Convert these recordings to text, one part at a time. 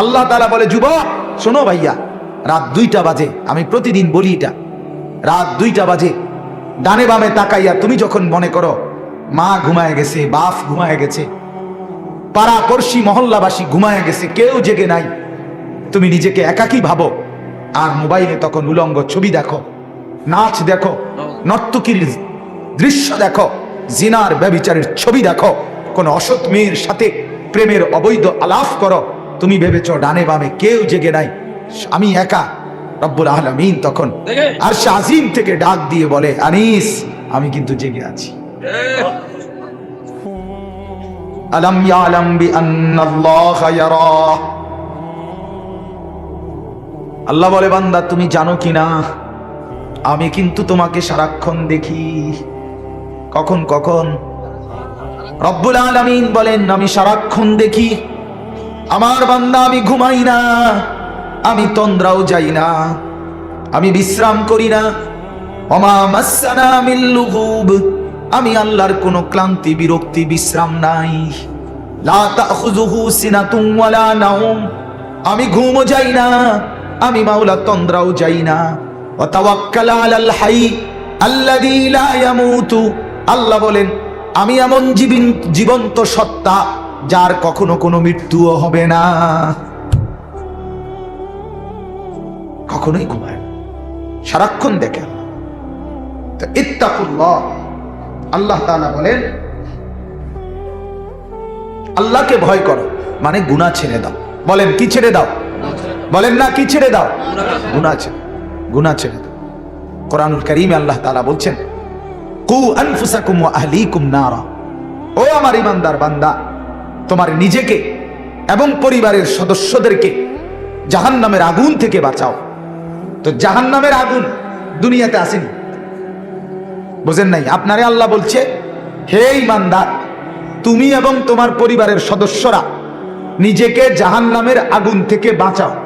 আল্লাহ তালা বলে, যুবক, শোনো ভাইয়া, রাত দুইটা বাজে, আমি প্রতিদিন বলি এটা। রাত দুইটা বাজে, ডানে বামে তাকাইয়া তুমি যখন মনে করো, মা ঘুমায় গেছে, বাপ ঘুমায় গেছে পাড়া পড়শি মহল্লাবাসী ঘুমায় গেছে, কেউ জেগে নাই, তুমি নিজেকে একাকী ভাবো। আর মোবাইলে তখন উলঙ্গ ছবি দেখো, নাচ দেখো, নর্তকীর দৃশ্য দেখো, জিনার ব্যবিচারের ছবি দেখো, কোন অসৎ মেয়ের সাথে প্রেমের অবৈধ আলাপ করো তুমি ভেবেছ ডানে বামে কেউ জেগে নাই? আমি একা। রব্বুল আলমিন তখন আর আজিম থেকে ডাক দিয়ে বলে আনিস আমি কিন্তু জেগে আছি। আলম ইয়ালাম বিআন্নাল্লাহ ইয়ারা। আল্লাহ বলে বান্দা তুমি জানো কি না আমি কিন্তু তোমাকে সারাক্ষণ দেখি। কখন কখন? রব্বুল আলামিন বলেন আমি সারাক্ষণ দেখি। আমার বান্দা, আমি ঘুমাই না। আমি তন্দ্রাও যাই না। আমি বিশ্রাম করি না। অমা মাসানা মিল লুগুব আমি আল্লাহর কোনো ক্লান্তি, বিরক্তি, বিশ্রাম নাই। লা তাখুযুহু সিনাতুন ওয়ালা নাওম। আমি ঘুমও যাই না। আমি মাওলা, তন্দ্রাও যাই না। ওয়া তাওয়াক্কাল আলাল হাই আল্লাযী লা ইয়ামুতু। আল্লাহ বলেন, আমি এমন জীবিন জীবন্ত সত্তা যার কখনো কোনো মৃত্যুও হবে না। কখনোই ঘুমায় সারাক্ষণ দেখে ইত্তাকুল্লাহ, আল্লাহ তাআলা বলেন, আল্লাহকে ভয় করো মানে গুনাহ ছেড়ে দাও। বলেন, কি ছেড়ে দাও? বলেন না, কি ছেড়ে দাও? গুনাহ ছেড়ে গুনাহ ছেড়ে দাও। কোরআনুল কারীমে আল্লাহ তাআলা বলছেন, কু আনফুসাকুম আহলিকুম নারা। ও আমার ইমানদার বান্দা তোমার নিজেকে এবং পরিবারের সদস্যদেরকে জাহান্নামের আগুন থেকে বাঁচাও। তো জাহান্নামের আগুন দুনিয়াতে আসেনি। বোঝেন নাই? আপনারে আল্লাহ বলছে, হে ইমানদার তুমি এবং তোমার পরিবারের সদস্যরা নিজেকে জাহান্নামের আগুন থেকে বাঁচাও।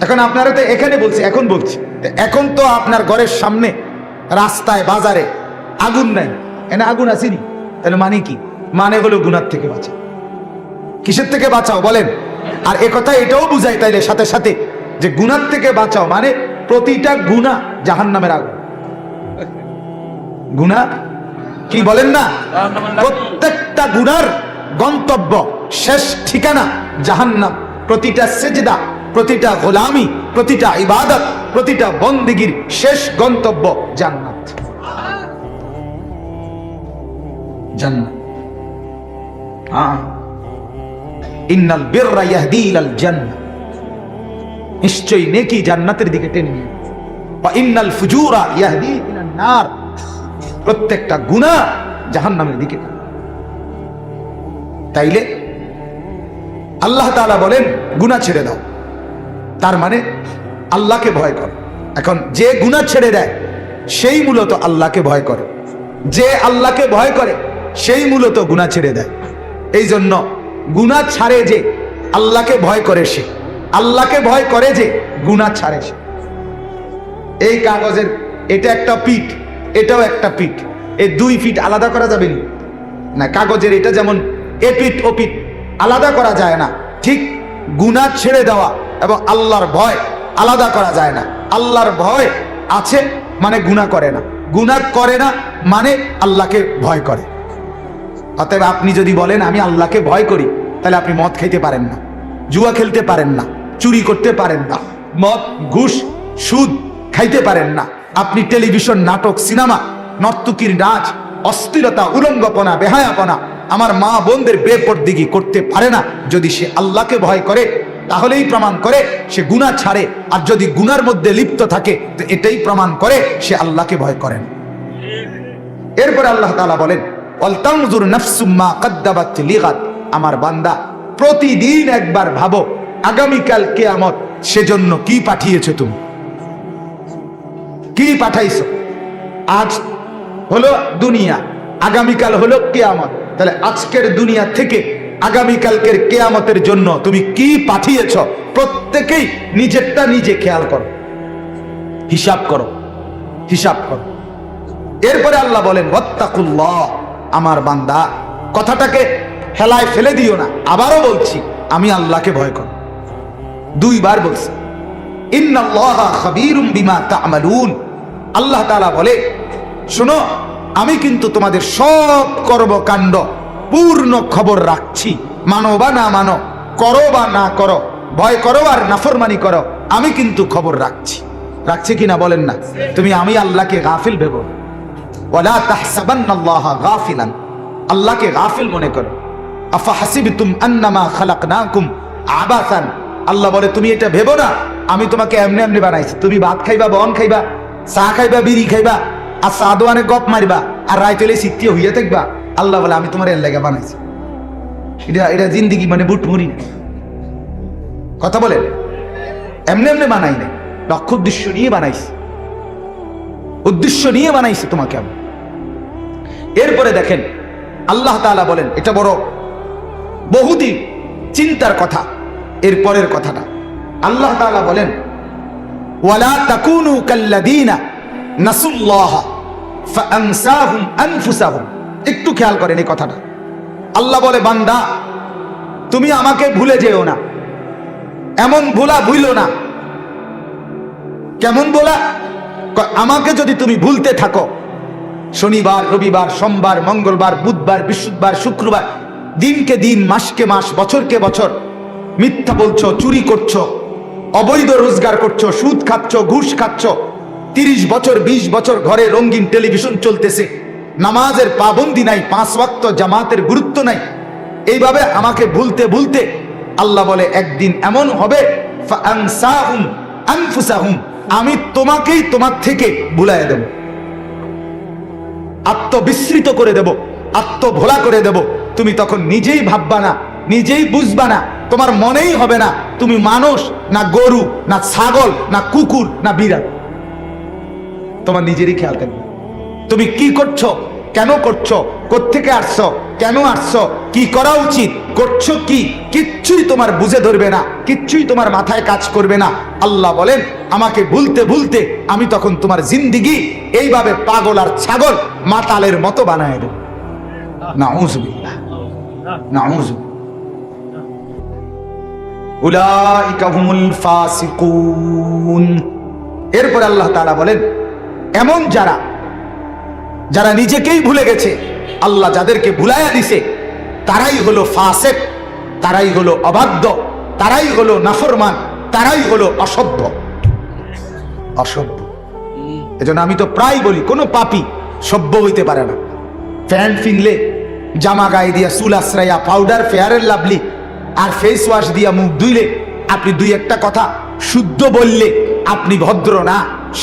এখন আপনারা তো এখানে বলছি, এখন বলছি। এখন তো আপনার ঘরের সামনে রাস্তায়, বাজারে আগুন নাই। এনে আগুন আসেনি। তাহলে মানে কি? মানে হলো গুনার থেকে বাঁচাও। কিসের থেকে বাঁচাও বলেন? আর এ কথা এটাও বুঝাই তাইলে সাথে সাথে যে গুনার থেকে বাঁচাও মানে প্রতিটা গুণা জাহান নামের আগুন। গুণা কি বলেন না? প্রত্যেকটা গুনার গন্তব্য, শেষ ঠিকানা জাহান্নাম। প্রতিটা সেজদা, প্রতিটা গোলামি, প্রতিটা ইবাদত, প্রতিটা বন্দিগির শেষ গন্তব্য জান্নাত। জান্নাত। হ্যাঁ ইন্নাল বিররা ইয়াহদি ইলাল জান্নাহ। নিশ্চয়ই নেকি জান্নাতের দিকে টেনে নিয়ে। ওয়া ইন্নাল ফুজুরা ইয়াহদি ইলান নার। প্রত্যেকটা গুনাহ জাহান্নামের দিকে তাইলে আল্লাহ তাআলা বলেন, গুনাহ ছেড়ে দাও। তার মানে আল্লাহকে ভয় কর। এখন যে গুনাহ ছেড়ে দেয়, সেই মূলত আল্লাহকে ভয় করে। যে আল্লাহকে ভয় করে, সেই মূলত গুনাহ ছেড়ে দেয়। এই জন্য গুনাহ ছাড়ে যে, আল্লাহকে ভয় করে সে। আল্লাহকে ভয় করে যে, গুনাহ ছাড়ে সে। এই কাগজের, এটা একটা পিঠ, এটাও একটা পিঠ। এই দুই ফিট আলাদা করা যাবে না, কাগজের এটা যেমন এ পিঠ, ও পিঠ আলাদা করা যায় না। ঠিক গুনাহ ছেড়ে দেওয়া এবং আল্লাহর ভয় আলাদা করা যায় না। আল্লাহর ভয় আছে মানে গুনাহ করে না। গুনাহ করে না মানে আল্লাহকে ভয় করে। অতএব আপনি যদি বলেন, আমি আল্লাহকে ভয় করি তাহলে আপনি মদ খাইতে পারেন না, জুয়া খেলতে পারেন না, চুরি করতে পারেন না, মদ, ঘুষ, সুদ খাইতে পারেন না। আপনি টেলিভিশন, নাটক, সিনেমা, নর্তকীর নাচ, অস্থিরতা, উলঙ্গপনা, বেহায়াপনা আমার মা বোনদের বেপরদিগি করতে পারে না। যদি সে আল্লাহকে ভয় করে, তাহলেই প্রমাণ করে সে গুনাহ ছাড়ে। আর যদি গুনার মধ্যে লিপ্ত থাকে, তো এটাই প্রমাণ করে সে আল্লাহকে ভয় করেন এরপরে আল্লাহ তাআলা বলেন ওয়ালতানজুর নাফসুম মা কদ্দাবাত লিগাত আমার বান্দা, প্রতিদিন একবার ভাবো, আগামীকাল কিয়ামত সেজন্য কি পাঠিয়েছো তুমি? কি পাঠাইছো? আজ হলো দুনিয়া, আগামীকাল হলো কিয়ামত। তাহলে আজকের দুনিয়া থেকে আগামীকালকের কেয়ামতের জন্য তুমি কি পাঠিয়েছ? প্রত্যেকেই নিজেরটা নিজে খেয়াল করো। হিসাব করো হিসাব করো। এরপরে আল্লাহ বলেন, ওয়াত্তাকুল্লাহ আমার বান্দা। কথাটাকে হেলায় ফেলে দিও না। আবারও বলছি, আমি আল্লাহকে ভয় করো। দুইবার বলছি আল্লাহ তাআলা বলে, শোনো, আমি কিন্তু তোমাদের সব কর্মকাণ্ড পূর্ণ খবর রাখছি। মানো বা না মানো, করো বা না করো, ভয় করো আর নাফরমানি করো, আমি কিন্তু খবর রাখছি। রাখছি কিনা বলেন না? তুমি, আমি আল্লাহকে গাফিল ভেবো। গাফিলান। আল্লাহকে গাফিল মনে করো। আফা আন্নামা খালাকনাকুম আবাসান। আল্লাহ বলে, তুমি এটা ভেবো না, আমি তোমাকে এমনি এমনি বানাইছি। তুমি ভাত খাইবা, বন খাইবা, চা খাইবা, বিড়ি খাইবা, আর চা দোয়ানে গপ মারবা, আর রায় চলে সিত্তি হইয়া থাকবা। আল্লাহ বলে, আমি তোমার এর লেগে বানাইছি। এটা এটা জিন্দিগি মানে বুট ভরি না। কথা বলেন, এমনি এমনি বানাই নাই। লক্ষ্য উদ্দেশ্য নিয়ে বানাইছি। উদ্দেশ্য নিয়ে বানাইছি তোমাকে আমি। এরপরে দেখেন, আল্লাহ তাআলা বলেন, এটা বড় বহুদিন চিন্তার কথা এরপরের কথাটা। আল্লাহ তাআলা বলেন, ওয়ালা নাসুল্লাহ একটু খেয়াল করেন এই কথাটা। আল্লাহ বলে, বান্দা, তুমি আমাকে ভুলে যেও না। এমন ভোলা ভুইল না। কেমন বলা আমাকে যদি তুমি ভুলতে থাকো, শনিবার, রবিবার, সোমবার, মঙ্গলবার, বুধবার, বৃহস্পতিবার, শুক্রবার দিনকে দিন, মাসকে মাস, বছরকে বছর মিথ্যা বলছো, চুরি করছ, অবৈধ রোজগার করছ, সুদ খাচ্ছ, ঘুষ খাচ্ছ, তিরিশ বছর ২০ বছর ঘরে রঙিন টেলিভিশন চলতেছে, নামাজের পাবন্দি নাই, পাঁচ ওয়াক্ত জামাতের গুরুত্ব নাই। এইভাবে আমাকে ভুলতে ভুলতে আল্লাহ বলে, একদিন এমন হবে আমি তোমাকেই তোমার থেকে ভুলাই দেব। আত্মবিস্মৃত করে দেব, আত্মভোলা করে দেব তুমি তখন নিজেই ভাববা না, নিজেই বুঝবা না, তোমার মনেই হবে না তুমি মানুষ না গরু, না ছাগল, না কুকুর, না বিড়াল। তোমার নিজেরই খেয়াল থাকবে। তুমি কি করছ? কেন করছ? কোত্থেকে আসছো? কেন আসছো? কি করা উচিত? করছ কি? কিচ্ছুই তোমার বুঝে ধরবে না, কিচ্ছুই তোমার মাথায় কাজ করবে না। আল্লাহ বলেন, আমাকে ভুলতে ভুলতে আমি তখন তোমার জিন্দিগি এইভাবে পাগল আর ছাগল মাতালের মতো বানায় দেব। না না। উলাইকা হুমুল ফাসিকুন। এরপর আল্লাহ তাআলা বলেন এমন যারা যারা নিজেকেই ভুলে গেছে আল্লাহ যাদেরকে ভুলাইয়া দিছে তারাই হলো ফাসেক তারাই হলো অবাধ্য তারাই হলো নাফরমান তারাই হলো অসভ্য। অসভ্য। এজন্য আমি তো প্রায় বলি কোনো পাপি সভ্য হইতে পারে না। প্যান্ট ফিনলে জামা গায়ে দিয়া চুল আশ্রাইয়া পাউডার ফেয়ারের লাভলি আর ফেস ওয়াশ দিয়া মুখ ধুইলে আপনি দুই একটা কথা, শুদ্ধ বললে আপনি ভদ্র না,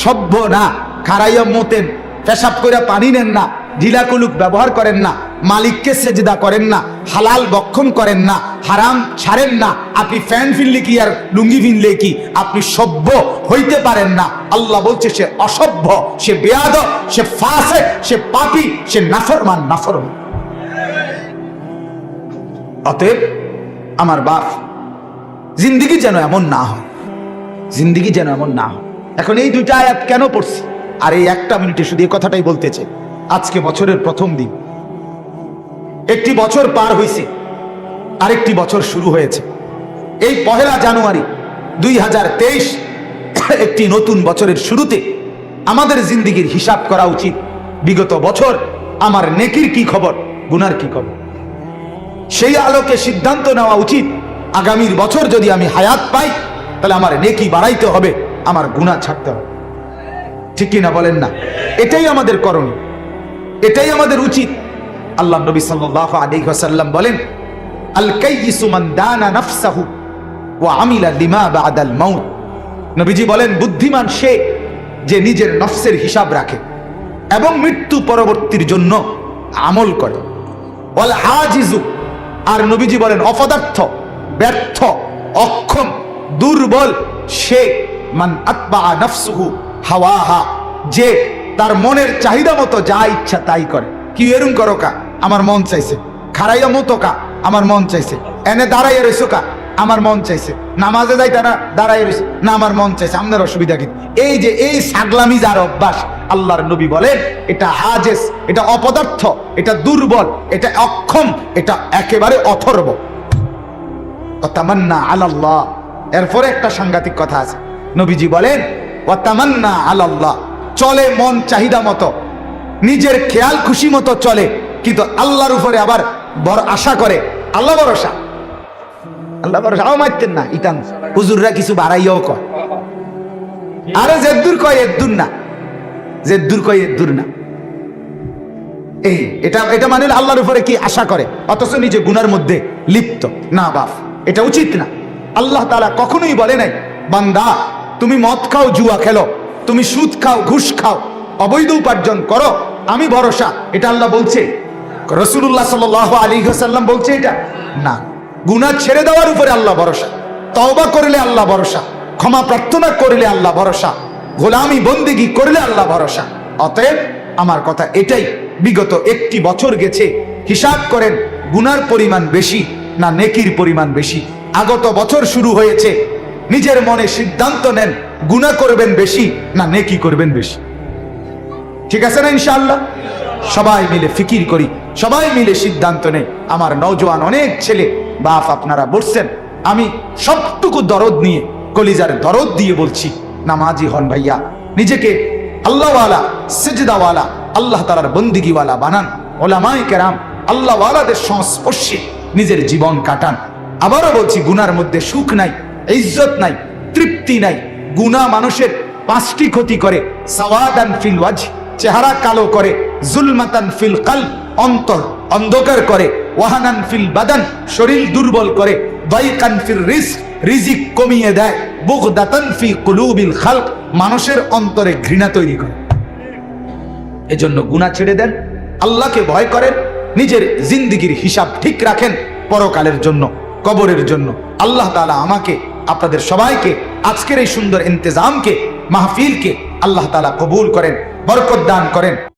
সভ্য না, খারাইয়া মতেন, পেশাব করে পানি নেন না, ঢিলা কুলুক ব্যবহার করেন না, মালিককে সেজদা করেন না, হালাল বক্ষণ করেন না, হারাম ছাড়েন না, আপনি ফ্যান ফিনলে কি আর লুঙ্গি ফিনলে কি? আপনি সভ্য হইতে পারেন না। আল্লাহ বলছে, সে অসভ্য, সে বেয়াদ সে ফাসে, সে পাপি, সে নাফরমান নাফরমান। অতএব আমার বাপ জিন্দিগি যেন এমন না হয়, জিন্দিগি যেন এমন না হয়। এখন এই দুইটা আয়াত কেন পড়ছি? আর এই একটা মিনিটে শুধু এই কথাটাই বলতেছে আজকে বছরের প্রথম দিন। একটি বছর পার হয়েছে আরেকটি বছর শুরু হয়েছে। এই পহেলা জানুয়ারি দুই হাজার তেইশ একটি নতুন বছরের শুরুতে আমাদের জিন্দিগির হিসাব করা উচিত। বিগত বছর আমার নেকির কি খবর, গুনার কি খবর? সেই আলোকে সিদ্ধান্ত নেওয়া উচিত। আগামীর বছর যদি আমি হায়াত পাই, তাহলে আমার নেকি বাড়াইতে হবে, আমার গুণা ছাড়তে হবে। ঠিক কিনা বলেন না? এটাই আমাদের করণীয়। এটাই আমাদের উচিত। আল্লাহ নবী বলেন আল কাইয়িসু দানা নাফসাহু ওয়া আমিলা লিমা বাদাল মাউত। নবীজি বলেন, বুদ্ধিমান সে যে নিজের নফসের হিসাব রাখে এবং মৃত্যু পরবর্তীর জন্য আমল করে। ওয়াল আজিজু আর নবীজি বলেন, অপদার্থ, ব্যর্থ, অক্ষম, দুর্বল, সে মান হাওয়াহা, যে তার মনের চাহিদা মতো যা ইচ্ছা তাই করে। কি এরম করো কা? আমার মন চাইছে। খারাইয়া মতো কা? আমার মন চাইছে। এনে দাঁড়াইয়া রেসো কা? আমার মন চাইছে। নামাজে যাইতে তারা দাঁড়াইয়া রয়েছে না, আমার মন চাইছে। আপনার অসুবিধা কি? এই যে, এই সাগলামি যার অভ্যাস, আল্লাহর নবী বলেন, এটা আজেস এটা অপদার্থ, এটা দুর্বল, এটা অক্ষম, এটা একেবারে অথর্ব। ও তামান্না আলাল্লাহ। এরপরে একটা সাংঘাতিক কথা আছে। নবীজি বলেন ও তামান্না আলাল্লাহ। চলে মন চাহিদা মতো, নিজের খেয়াল খুশি মতো চলে, কিন্তু আল্লাহর উপরে আবার বড় আশা করে। আল্লাহ ভরসা। আল্লাহ মারতেন না, ইতান। হুজুররা কিছু কয়। জেদ্দুর কয়, এদ্দুর না। জেদ্দুর কয়, এদ্দুর না। এই, এটা এটা মানে আল্লাহর উপরে কি আশা করে, অথচ নিজে গুনার মধ্যে লিপ্ত। না, বাপ, এটা উচিত না। আল্লাহ কখনোই বলে নাই, বান্দা, তুমি মদ খাও, জুয়া খেলো, তুমি সুদ খাও, ঘুষ খাও, অবৈধ উপার্জন করো, আমি ভরসা, এটা আল্লাহ বলছে। রসুল্লাহ সাল আলী সাল্লাম বলছে এটা? না। গুনাহ ছেড়ে দেওয়ার উপরে আল্লাহ ভরসা। তওবা করলে আল্লাহ ভরসা। ক্ষমা প্রার্থনা করলে আল্লাহ ভরসা। গোলামি বন্দিগি করলে আল্লাহ ভরসা। অতএব আমার কথা এটাই। বিগত একটি বছর গেছে হিসাব করেন, গুনার পরিমাণ বেশি না নেকির পরিমাণ বেশি। আগত বছর শুরু হয়েছে, নিজের মনে সিদ্ধান্ত নেন, গুনাহ করবেন বেশি না নেকি করবেন বেশি। ঠিক আছে না ইনশাআল্লাহ? সবাই মিলে ফিকির করি, সবাই মিলে সিদ্ধান্ত নেই। আমার নৌজওয়ান অনেক ছেলে বাপ আপনারা বলছেন, আমি সবটুকু দরদ নিয়ে, কলিজার দরদ দিয়ে বলছি, নামাজি হন ভাইয়া, নিজেকে আল্লাহওয়ালা, সিজদাওয়ালা, আল্লাহ তালার বন্দিগিওয়ালা বানান ওলামাই কেরাম, আল্লাহওয়ালাদের সংস্পর্শে নিজের জীবন কাটান। আবারও বলছি, গুনার মধ্যে সুখ নাই, ইজ্জত নাই, তৃপ্তি নাই গুনা মানুষের পাঁচটি ক্ষতি করে, সাওয়াদান ফিল ওয়াজ চেহারা কালো করে, জুলমাতান ফিল কাল অন্তর অন্ধকার করে, ওয়াহানান ফিল বাদান, শরীর দুর্বল করে দাইকান ফিল রিস্ক, রিজিক কমিয়ে দেয়, বুগদাতান ফি কুলুবিল খালক, মানুষের অন্তরে ঘৃণা তৈরি করে। এজন্য গুনাহ ছেড়ে দেন, আল্লাহকে ভয় করেন, নিজের জিন্দিগির হিসাব ঠিক রাখেন, পরকালের জন্য, কবরের জন্য। আল্লাহ তাআলা আমাকে, আপনাদের সবাইকে, আজকের এই সুন্দর ইন্তজামকে, মাহফিলকে আল্লাহ তাআলা কবুল করেন। বরকত দান করেন।